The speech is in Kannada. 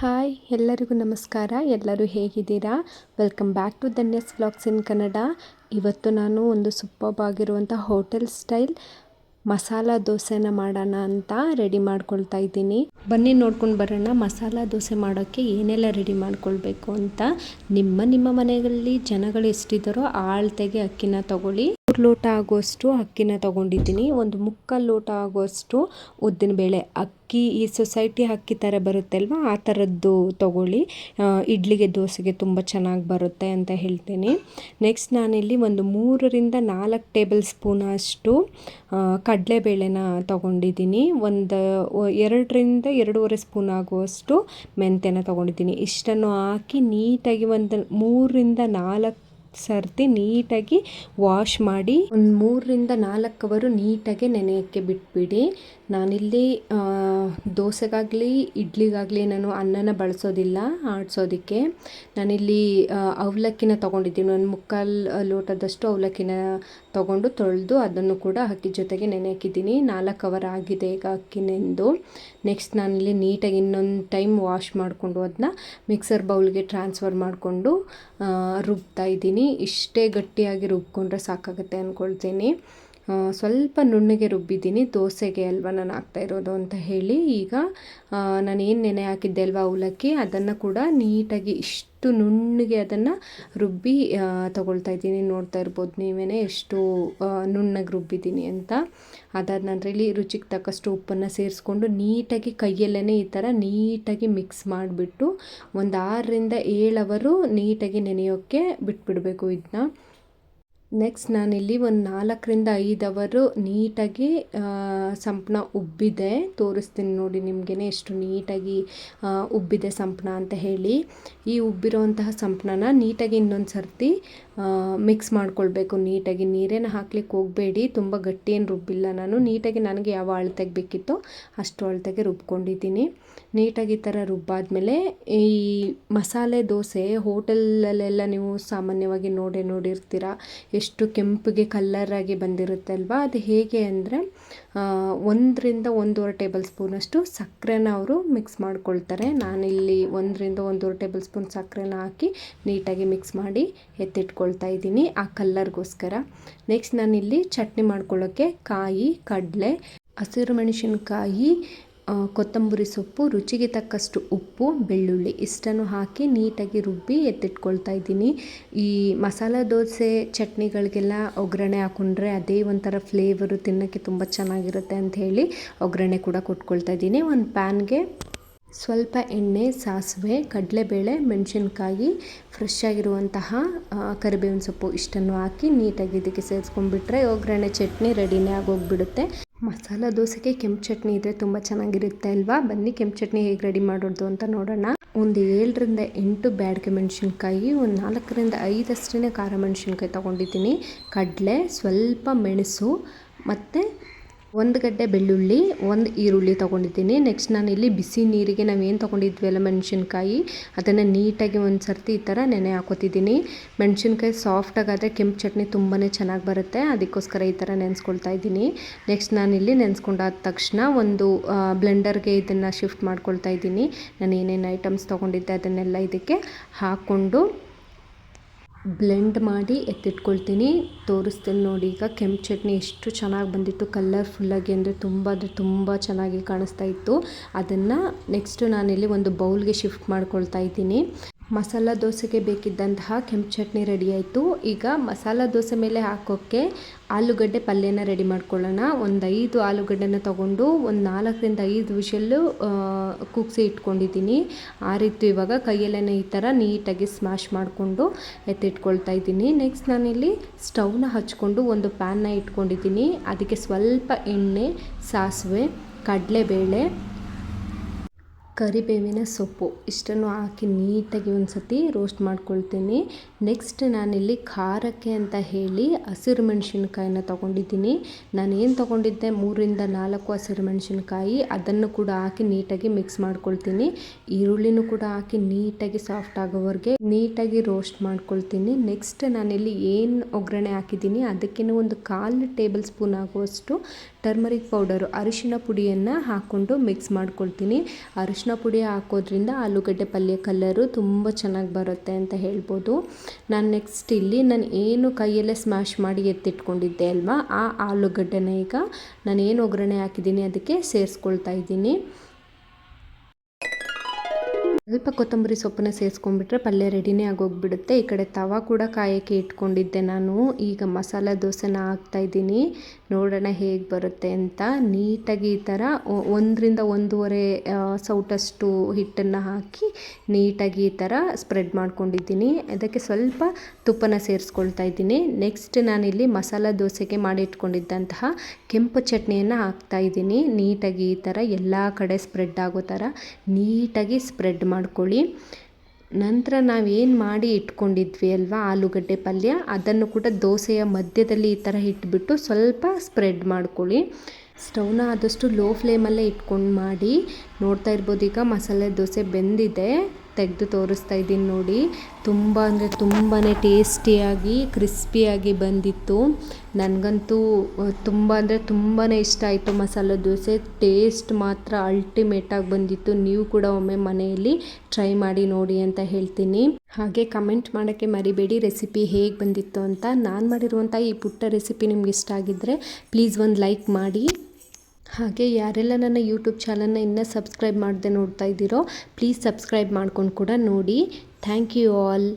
ಹಾಯ್, ಎಲ್ಲರಿಗೂ ನಮಸ್ಕಾರ. ಎಲ್ಲರೂ ಹೇಗಿದ್ದೀರಾ? Welcome back to Dhanya's vlogs in Kannada ಇವತ್ತು ನಾನು ಒಂದು ಸೂಪರ್ಬ್ ಆಗಿರುವಂಥ ಹೋಟೆಲ್ ಸ್ಟೈಲ್ ಮಸಾಲ ದೋಸೆನ ಮಾಡೋಣ ಅಂತ ರೆಡಿ ಮಾಡ್ಕೊಳ್ತಾ ಇದ್ದೀನಿ. ಬನ್ನಿ ನೋಡ್ಕೊಂಡು ಬರೋಣ ಮಸಾಲ ದೋಸೆ ಮಾಡೋಕ್ಕೆ ಏನೆಲ್ಲ ರೆಡಿ ಮಾಡ್ಕೊಳ್ಬೇಕು ಅಂತ. ನಿಮ್ಮ ನಿಮ್ಮ ಮನೆಗಳಲ್ಲಿ ಜನಗಳು ಎಷ್ಟಿದ್ದಾರೋ ಆ ಅಳತೆಗೆ ಅಕ್ಕಿನ ತಗೊಳ್ಳಿ. ಮೂರು ಲೋಟ ಆಗುವಷ್ಟು ಅಕ್ಕಿನ ತಗೊಂಡಿದ್ದೀನಿ. ಒಂದು ಮುಕ್ಕಾಲು ಲೋಟ ಆಗುವಷ್ಟು ಉದ್ದಿನ ಬೇಳೆ ಅಕ್ಕಿ ಈ ಸೊಸೈಟಿ ಅಕ್ಕಿ ಥರ ಬರುತ್ತಲ್ವ ಆ ಥರದ್ದು ತಗೊಳ್ಳಿ. ಇಡ್ಲಿಗೆ ದೋಸೆಗೆ ತುಂಬ ಚೆನ್ನಾಗಿ ಬರುತ್ತೆ ಅಂತ ಹೇಳ್ತೀನಿ. ನೆಕ್ಸ್ಟ್ ನಾನಿಲ್ಲಿ ಒಂದು ಮೂರರಿಂದ ನಾಲ್ಕು ಟೇಬಲ್ ಸ್ಪೂನ್ ಅಷ್ಟು ಕಡಲೆಬೇಳೆನ ತೊಗೊಂಡಿದ್ದೀನಿ. ಒಂದು ಎರಡರಿಂದ ಎರಡೂವರೆ ಸ್ಪೂನ್ ಆಗುವಷ್ಟು ಮೆಂತ್ಯನ ತಗೊಂಡಿದ್ದೀನಿ. ಇಷ್ಟನ್ನು ಹಾಕಿ ನೀಟಾಗಿ ಒಂದು ಮೂರರಿಂದ ನಾಲ್ಕು ಸರ್ತಿ ನೀಟಾಗಿ ವಾಶ್ ಮಾಡಿ ಒಂದು ಮೂರರಿಂದ ನಾಲ್ಕು ಅವರು ನೀಟಾಗಿ ನೆನೆಯೋಕ್ಕೆ ಬಿಟ್ಬಿಡಿ. ನಾನಿಲ್ಲಿ ದೋಸೆಗಾಗಲಿ, ಇಡ್ಲಿಗಾಗಲಿ ನಾನು ಅನ್ನನ ಬಳಸೋದಿಲ್ಲ, ಆಡಿಸೋದಕ್ಕೆ. ನಾನಿಲ್ಲಿ ಅವಲಕ್ಕಿನ ತೊಗೊಂಡಿದ್ದೀನಿ. ಒಂದು ಮುಕ್ಕಾಲು ಲೋಟದಷ್ಟು ಅವಲಕ್ಕಿನ ತೊಗೊಂಡು ತೊಳೆದು ಅದನ್ನು ಕೂಡ ಅಕ್ಕಿ ಜೊತೆಗೆ ನೆನೆಹಾಕಿದ್ದೀನಿ ನಾಲ್ಕು ಅವರ್ ಆಗಿದೆ ಈಗ ಅಕ್ಕಿ ನೆಂದು ನೆಕ್ಸ್ಟ್ ನಾನಿಲ್ಲಿ ನೀಟಾಗಿ ಇನ್ನೊಂದು ಟೈಮ್ ವಾಶ್ ಮಾಡಿಕೊಂಡು ಅದನ್ನ ಮಿಕ್ಸರ್ ಬೌಲ್ಗೆ ಟ್ರಾನ್ಸ್ಫರ್ ಮಾಡಿಕೊಂಡು ರುಬ್ತಾ ಇದ್ದೀನಿ. ಇಷ್ಟೇ ಗಟ್ಟಿಯಾಗಿ ರುಬ್ಕೊಂಡ್ರೆ ಸಾಕಾಗುತ್ತೆ ಅಂದ್ಕೊಳ್ತೀನಿ ಸ್ವಲ್ಪ ನುಣ್ಣಗೆ ರುಬ್ಬಿದ್ದೀನಿ, ದೋಸೆಗೆ ಅಲ್ವಾ ನಾನು ಹಾಕ್ತಾ ಇರೋದು ಅಂತ ಹೇಳಿ. ಈಗ ನಾನು ಏನು ನೆನೆ ಹಾಕಿದ್ದೆ ಅಲ್ವಾ ಅವಲಕ್ಕಿ, ಅದನ್ನು ಕೂಡ ನೀಟಾಗಿ ಇಷ್ಟು ನುಣ್ಣಗೆ ಅದನ್ನು ರುಬ್ಬಿ ತಗೊಳ್ತಾ ಇದ್ದೀನಿ. ನೋಡ್ತಾ ಇರ್ಬೋದು ನೀವೇ ಎಷ್ಟು ನುಣ್ಣಗೆ ರುಬ್ಬಿದ್ದೀನಿ ಅಂತ. ಅದಾದ ನಂತರ ಇಲ್ಲಿ ರುಚಿಗೆ ತಕ್ಕಷ್ಟು ಉಪ್ಪನ್ನು ಸೇರಿಸ್ಕೊಂಡು ನೀಟಾಗಿ ಕೈಯಲ್ಲೇ ಈ ಥರ ನೀಟಾಗಿ ಮಿಕ್ಸ್ ಮಾಡಿಬಿಟ್ಟು ಒಂದು ಆರರಿಂದ ಏಳು ಅವರು ನೀಟಾಗಿ ನೆನೆಯೋಕ್ಕೆ ಬಿಟ್ಬಿಡಬೇಕು ಇದನ್ನ ನೆಕ್ಸ್ಟ್ ನಾನಿಲ್ಲಿ ಒಂದು ನಾಲ್ಕರಿಂದ ಐದು ಅವರು ನೀಟಾಗಿ ಸಂಪ್ನ ಉಬ್ಬಿದೆ. ತೋರಿಸ್ತೀನಿ ನೋಡಿ ನಿಮಗೇ ಎಷ್ಟು ನೀಟಾಗಿ ಉಬ್ಬಿದೆ ಸಂಪ್ನ ಅಂತ ಹೇಳಿ. ಈ ಉಬ್ಬಿರೋವಂತಹ ಸಂಪ್ನನ ನೀಟಾಗಿ ಇನ್ನೊಂದು ಸರ್ತಿ ಮಿಕ್ಸ್ ಮಾಡ್ಕೊಳ್ಬೇಕು. ನೀಟಾಗಿ ನೀರೇನು ಹಾಕ್ಲಿಕ್ಕೆ ಹೋಗಬೇಡಿ. ತುಂಬ ಗಟ್ಟಿ ಏನು ರುಬ್ಬಿಲ್ಲ ನಾನು. ನೀಟಾಗಿ ನನಗೆ ಯಾವ ಅಳತೆಗೆ ಬೇಕಿತ್ತೋ ಅಷ್ಟು ಅಳತೆಗೆ ರುಬ್ಕೊಂಡಿದ್ದೀನಿ. ನೀಟಾಗಿ ಈ ಥರ ರುಬ್ಬಾದ್ಮೇಲೆ ಈ ಮಸಾಲೆ ದೋಸೆ ಹೋಟೆಲಲ್ಲೆಲ್ಲ ನೀವು ಸಾಮಾನ್ಯವಾಗಿ ನೋಡೇ ನೋಡಿರ್ತೀರ. ಎಷ್ಟು ಕೆಂಪಿಗೆ ಕಲ್ಲರಾಗಿ ಬಂದಿರುತ್ತೆ ಅಲ್ವಾ ಅದು ಹೇಗೆ ಅಂದರೆ ಒಂದರಿಂದ ಒಂದೂವರೆ ಟೇಬಲ್ ಸ್ಪೂನಷ್ಟು ಸಕ್ಕರೆನ ಅವರು ಮಿಕ್ಸ್ ಮಾಡ್ಕೊಳ್ತಾರೆ. ನಾನಿಲ್ಲಿ ಒಂದರಿಂದ ಒಂದೂವರೆ ಟೇಬಲ್ ಸ್ಪೂನ್ ಸಕ್ಕರೆನ ಹಾಕಿ ನೀಟಾಗಿ ಮಿಕ್ಸ್ ಮಾಡಿ ಎತ್ತಿಟ್ಕೊಳ್ತಾ ಇದ್ದೀನಿ ಆ ಕಲ್ಲರ್ಗೋಸ್ಕರ ನೆಕ್ಸ್ಟ್ ನಾನಿಲ್ಲಿ ಚಟ್ನಿ ಮಾಡ್ಕೊಳ್ಳೋಕ್ಕೆ ಕಾಯಿ, ಕಡಲೆ, ಹಸಿರು ಮೆಣಸಿನ್ಕಾಯಿ ಕೊತ್ತಂಬರಿ ಸೊಪ್ಪು, ರುಚಿಗೆ ತಕ್ಕಷ್ಟು ಉಪ್ಪು, ಬೆಳ್ಳುಳ್ಳಿ ಇಷ್ಟನ್ನು ಹಾಕಿ ನೀಟಾಗಿ ರುಬ್ಬಿ ಎತ್ತಿಟ್ಕೊಳ್ತಾ ಇದ್ದೀನಿ. ಈ ಮಸಾಲ ದೋಸೆ ಚಟ್ನಿಗಳಿಗೆಲ್ಲ ಒಗ್ಗರಣೆ ಹಾಕೊಂಡ್ರೆ ಅದೇ ಒಂಥರ ಫ್ಲೇವರು ತಿನ್ನೋಕ್ಕೆ ತುಂಬ ಚೆನ್ನಾಗಿರುತ್ತೆ ಅಂತ ಹೇಳಿ ಒಗ್ಗರಣೆ ಕೂಡ ಕೊಟ್ಕೊಳ್ತಾ ಇದ್ದೀನಿ. ಒಂದು ಪ್ಯಾನ್ಗೆ ಸ್ವಲ್ಪ ಎಣ್ಣೆ, ಸಾಸಿವೆ, ಕಡಲೆಬೇಳೆ, ಮೆಣಸಿನ್ಕಾಯಿ ಫ್ರೆಶ್ ಆಗಿರುವಂತಹ ಕರಿಬೇವಿನ ಸೊಪ್ಪು ಇಷ್ಟನ್ನು ಹಾಕಿ ನೀಟಾಗಿ ಇದಕ್ಕೆ ಸೇರಿಸ್ಕೊಂಡ್ಬಿಟ್ರೆ ಒಗ್ಗರಣೆ ಚಟ್ನಿ ರೆಡಿನೇ ಆಗೋಗ್ಬಿಡುತ್ತೆ. ಮಸಾಲ ದೋಸೆಗೆ ಕೆಂಪು ಚಟ್ನಿ ಇದ್ದರೆ ತುಂಬ ಚೆನ್ನಾಗಿರುತ್ತೆ ಅಲ್ವಾ? ಬನ್ನಿ ಕೆಂಪು ಚಟ್ನಿ ಹೇಗೆ ರೆಡಿ ಮಾಡೋದು ಅಂತ ನೋಡೋಣ. ಒಂದು ಏಳರಿಂದ ಎಂಟು ಬ್ಯಾಡ್ಗೆ ಮೆಣಸಿನ್ಕಾಯಿ, ಒಂದು ನಾಲ್ಕರಿಂದ ಐದಷ್ಟೇ ಖಾರ ಮೆಣಸಿನ್ಕಾಯಿ ತೊಗೊಂಡಿದ್ದೀನಿ. ಕಡಲೆ, ಸ್ವಲ್ಪ ಮೆಣಸು, ಮತ್ತು ಒಂದು ಗಡ್ಡೆ ಬೆಳ್ಳುಳ್ಳಿ, ಒಂದು ಈರುಳ್ಳಿ ತೊಗೊಂಡಿದ್ದೀನಿ. ನೆಕ್ಸ್ಟ್ ನಾನು ಇಲ್ಲಿ ಬಿಸಿ ನೀರಿಗೆ ನಾವೇನು ತೊಗೊಂಡಿದ್ವಿ ಅಲ್ಲ ಮೆಣಸಿನ್ಕಾಯಿ, ಅದನ್ನು ನೀಟಾಗಿ ಒಂದು ಸರ್ತಿ ಈ ಥರ ನೆನೆ ಹಾಕೋತಿದ್ದೀನಿ. ಮೆಣಸಿನ್ಕಾಯಿ ಸಾಫ್ಟಾಗಾದರೆ ಕೆಂಪು ಚಟ್ನಿ ತುಂಬಾ ಚೆನ್ನಾಗಿ ಬರುತ್ತೆ. ಅದಕ್ಕೋಸ್ಕರ ಈ ಥರ ನೆನೆಸ್ಕೊಳ್ತಾ ಇದ್ದೀನಿ. ನೆಕ್ಸ್ಟ್ ನಾನಿಲ್ಲಿ ನೆನೆಸ್ಕೊಂಡಾದ ತಕ್ಷಣ ಒಂದು ಬ್ಲೆಂಡರ್ಗೆ ಇದನ್ನು ಶಿಫ್ಟ್ ಮಾಡ್ಕೊಳ್ತಾ ಇದ್ದೀನಿ. ನಾನು ಏನೇನು ಐಟಮ್ಸ್ ತೊಗೊಂಡಿದ್ದೆ ಅದನ್ನೆಲ್ಲ ಇದಕ್ಕೆ ಹಾಕ್ಕೊಂಡು ಬ್ಲೆಂಡ್ ಮಾಡಿ ಎತ್ತಿಟ್ಕೊಳ್ತೀನಿ. ತೋರಿಸ್ತೀನಿ ನೋಡಿ, ಈಗ ಕೆಂಪು ಚಟ್ನಿ ಎಷ್ಟು ಚೆನ್ನಾಗಿ ಬಂದಿತ್ತು. ಕಲರ್ಫುಲ್ಲಾಗಿ ಅಂದರೆ ತುಂಬ ಅಂದರೆ ತುಂಬ ಚೆನ್ನಾಗಿ ಕಾಣಿಸ್ತಾ ಇತ್ತು. ಅದನ್ನು ನೆಕ್ಸ್ಟು ನಾನಿಲ್ಲಿ ಒಂದು ಬೌಲ್ಗೆ ಶಿಫ್ಟ್ ಮಾಡ್ಕೊಳ್ತಾ ಇದ್ದೀನಿ. ಮಸಾಲ ದೋಸೆಗೆ ಬೇಕಿದ್ದಂತಹ ಕೆಂಪು ಚಟ್ನಿ ರೆಡಿ ಆಯಿತು ಈಗ ಮಸಾಲ ದೋಸೆ ಮೇಲೆ ಹಾಕೋಕ್ಕೆ ಆಲೂಗಡ್ಡೆ ಪಲ್ಯನ ರೆಡಿ ಮಾಡ್ಕೊಳ್ಳೋಣ. ಒಂದು ಐದು ಆಲೂಗಡ್ಡೆನ ತೊಗೊಂಡು ಒಂದು ನಾಲ್ಕರಿಂದ ಐದು ವಿಷಲ್ಲು ಕುಗ್ಸಿ ಇಟ್ಕೊಂಡಿದ್ದೀನಿ. ಆ ರೀತಿ ಇವಾಗ ಕೈಯಲ್ಲೇ ಈ ಥರ ನೀಟಾಗಿ ಸ್ಮ್ಯಾಶ್ ಮಾಡಿಕೊಂಡು ಎತ್ತಿಟ್ಕೊಳ್ತಾ ಇದ್ದೀನಿ. ನೆಕ್ಸ್ಟ್ ನಾನಿಲ್ಲಿ ಸ್ಟವ್ನ ಹಚ್ಕೊಂಡು ಒಂದು ಪ್ಯಾನ್ನ ಇಟ್ಕೊಂಡಿದ್ದೀನಿ. ಅದಕ್ಕೆ ಸ್ವಲ್ಪ ಎಣ್ಣೆ, ಸಾಸಿವೆ, ಕಡಲೆಬೇಳೆ ಕರಿಬೇವಿನ ಸೊಪ್ಪು. ಇಷ್ಟನ್ನು ಹಾಕಿ ನೀಟಾಗಿ ಒಂದು ಸತಿ ರೋಸ್ಟ್ ಮಾಡ್ಕೊಳ್ತೀನಿ. ನೆಕ್ಸ್ಟ್ ನಾನಿಲ್ಲಿ ಖಾರಕ್ಕೆ ಅಂತ ಹೇಳಿ ಹಸಿರು ಮೆಣಸಿನ್ಕಾಯಿನ ತೊಗೊಂಡಿದ್ದೀನಿ. ನಾನು ಏನು ತೊಗೊಂಡಿದ್ದೆ? ಮೂರಿಂದ ನಾಲ್ಕು ಹಸಿರು ಮೆಣಸಿನ್ಕಾಯಿ. ಅದನ್ನು ಕೂಡ ಹಾಕಿ ನೀಟಾಗಿ ಮಿಕ್ಸ್ ಮಾಡ್ಕೊಳ್ತೀನಿ. ಈರುಳ್ಳಿನೂ ಕೂಡ ಹಾಕಿ ನೀಟಾಗಿ ಸಾಫ್ಟ್ ಆಗೋವರೆಗೆ ನೀಟಾಗಿ ರೋಸ್ಟ್ ಮಾಡ್ಕೊಳ್ತೀನಿ. ನೆಕ್ಸ್ಟ್ ನಾನಿಲ್ಲಿ ಏನು ಒಗ್ಗರಣೆ ಹಾಕಿದ್ದೀನಿ? ಅದಕ್ಕೆ ಒಂದು ಕಾಲು ಟೇಬಲ್ ಸ್ಪೂನ್ ಆಗುವಷ್ಟು ಟರ್ಮರಿಕ್ ಪೌಡರು ಅರಿಶಿನ ಪುಡಿಯನ್ನು ಹಾಕ್ಕೊಂಡು ಮಿಕ್ಸ್ ಮಾಡ್ಕೊಳ್ತೀನಿ. ಅರಿಶಿನ ಅರಿಶಿನ ಪುಡಿ ಹಾಕೋದ್ರಿಂದ ಆಲೂಗಡ್ಡೆ ಪಲ್ಯ ಕಲರು ತುಂಬ ಚೆನ್ನಾಗಿ ಬರುತ್ತೆ ಅಂತ ಹೇಳ್ಬೋದು. ನಾನು ನೆಕ್ಸ್ಟ್ ಇಲ್ಲಿ ನಾನು ಏನು ಕೈಯಲ್ಲೇ ಸ್ಮ್ಯಾಶ್ ಮಾಡಿ ಎತ್ತಿಟ್ಕೊಂಡಿದ್ದೆ ಅಲ್ವಾ? ಆ ಆಲೂಗಡ್ಡೆನ ಈಗ ನಾನು ಏನು ಒಗ್ಗರಣೆ ಹಾಕಿದ್ದೀನಿ ಅದಕ್ಕೆ ಸೇರಿಸ್ಕೊಳ್ತಾ ಇದ್ದೀನಿ. ಸ್ವಲ್ಪ ಕೊತ್ತಂಬರಿ ಸೊಪ್ಪನ್ನ ಸೇರಿಸ್ಕೊಂಡ್ಬಿಟ್ರೆ ಪಲ್ಯ ರೆಡಿನೇ ಆಗೋಗ್ಬಿಡುತ್ತೆ. ಈ ಕಡೆ ತವ ಕೂಡ ಕಾಯೋಕ್ಕೆ ಇಟ್ಕೊಂಡಿದ್ದೆ ನಾನು. ಈಗ ಮಸಾಲೆ ದೋಸೆನ ಹಾಕ್ತಾಯಿದ್ದೀನಿ ನೋಡೋಣ ಹೇಗೆ ಬರುತ್ತೆ ಅಂತ. ನೀಟಾಗಿ ಈ ಥರ ಒಂದರಿಂದ ಒಂದೂವರೆ ಸೌಟಷ್ಟು ಹಿಟ್ಟನ್ನು ಹಾಕಿ ನೀಟಾಗಿ ಈ ಥರ ಸ್ಪ್ರೆಡ್ ಮಾಡ್ಕೊಂಡಿದ್ದೀನಿ. ಅದಕ್ಕೆ ಸ್ವಲ್ಪ ತುಪ್ಪನ ಸೇರಿಸ್ಕೊಳ್ತಾ ಇದ್ದೀನಿ. ನೆಕ್ಸ್ಟ್ ನಾನಿಲ್ಲಿ ಮಸಾಲ ದೋಸೆಗೆ ಮಾಡಿ ಇಟ್ಕೊಂಡಿದ್ದಂತಹ ಕೆಂಪು ಚಟ್ನಿಯನ್ನು ಹಾಕ್ತಾಯಿದ್ದೀನಿ ನೀಟಾಗಿ ಈ ಥರ ಎಲ್ಲ ಕಡೆ ಸ್ಪ್ರೆಡ್ ಆಗೋ ಥರ ನೀಟಾಗಿ ಸ್ಪ್ರೆಡ್ ಮಾಡಿ ಮಾಡ್ಕೊಳ್ಳಿ. ನಂತರ ನಾವೇನು ಮಾಡಿ ಇಟ್ಕೊಂಡಿದ್ವಿ ಅಲ್ವಾ, ಆಲೂಗಡ್ಡೆ ಪಲ್ಯ, ಅದನ್ನು ಕೂಡ ದೋಸೆಯ ಮಧ್ಯದಲ್ಲಿ ಈ ಥರ ಇಟ್ಬಿಟ್ಟು ಸ್ವಲ್ಪ ಸ್ಪ್ರೆಡ್ ಮಾಡ್ಕೊಳ್ಳಿ. ಸ್ಟವ್ನ ಆದಷ್ಟು ಲೋ ಫ್ಲೇಮಲ್ಲೇ ಇಟ್ಕೊಂಡು ಮಾಡಿ. ನೋಡ್ತಾ ಇರ್ಬೋದು ಈಗ ಮಸಾಲೆ ದೋಸೆ ಬೆಂದಿದೆ. ತೆಗೆದು ತೋರಿಸ್ತಾ ಇದ್ದೀನಿ ನೋಡಿ. ತುಂಬ ಅಂದರೆ ತುಂಬಾ ಟೇಸ್ಟಿಯಾಗಿ, ಕ್ರಿಸ್ಪಿಯಾಗಿ ಬಂದಿತ್ತು. ನನಗಂತೂ ತುಂಬ ಅಂದರೆ ತುಂಬಾ ಇಷ್ಟ ಆಯಿತು ಮಸಾಲೆ ದೋಸೆ. ಟೇಸ್ಟ್ ಮಾತ್ರ ಅಲ್ಟಿಮೇಟಾಗಿ ಬಂದಿತ್ತು. ನೀವು ಕೂಡ ಒಮ್ಮೆ ಮನೆಯಲ್ಲಿ ಟ್ರೈ ಮಾಡಿ ನೋಡಿ ಅಂತ ಹೇಳ್ತೀನಿ. ಹಾಗೆ ಕಮೆಂಟ್ ಮಾಡೋಕ್ಕೆ ಮರಿಬೇಡಿ. ರೆಸಿಪಿ ಹೇಗೆ ಬಂದಿತ್ತು ಅಂತ. ನಾನು ಮಾಡಿರುವಂಥ ಈ ಪುಟ್ಟ ರೆಸಿಪಿ ನಿಮ್ಗೆ ಇಷ್ಟ ಆಗಿದ್ದರೆ ಪ್ಲೀಸ್ ಒಂದು ಲೈಕ್ ಮಾಡಿ. ಹಾಗೆ ಯಾರೆಲ್ಲ ನನ್ನ ಯೂಟ್ಯೂಬ್ ಚಾನಲ್ನ ಇನ್ನೂ ಸಬ್ಸ್ಕ್ರೈಬ್ ಮಾಡದೆ ನೋಡ್ತಾ ಇದ್ದೀರೋ ಪ್ಲೀಸ್ ಸಬ್ಸ್ಕ್ರೈಬ್ ಮಾಡ್ಕೊಂಡು ಕೂಡ ನೋಡಿ. Thank you all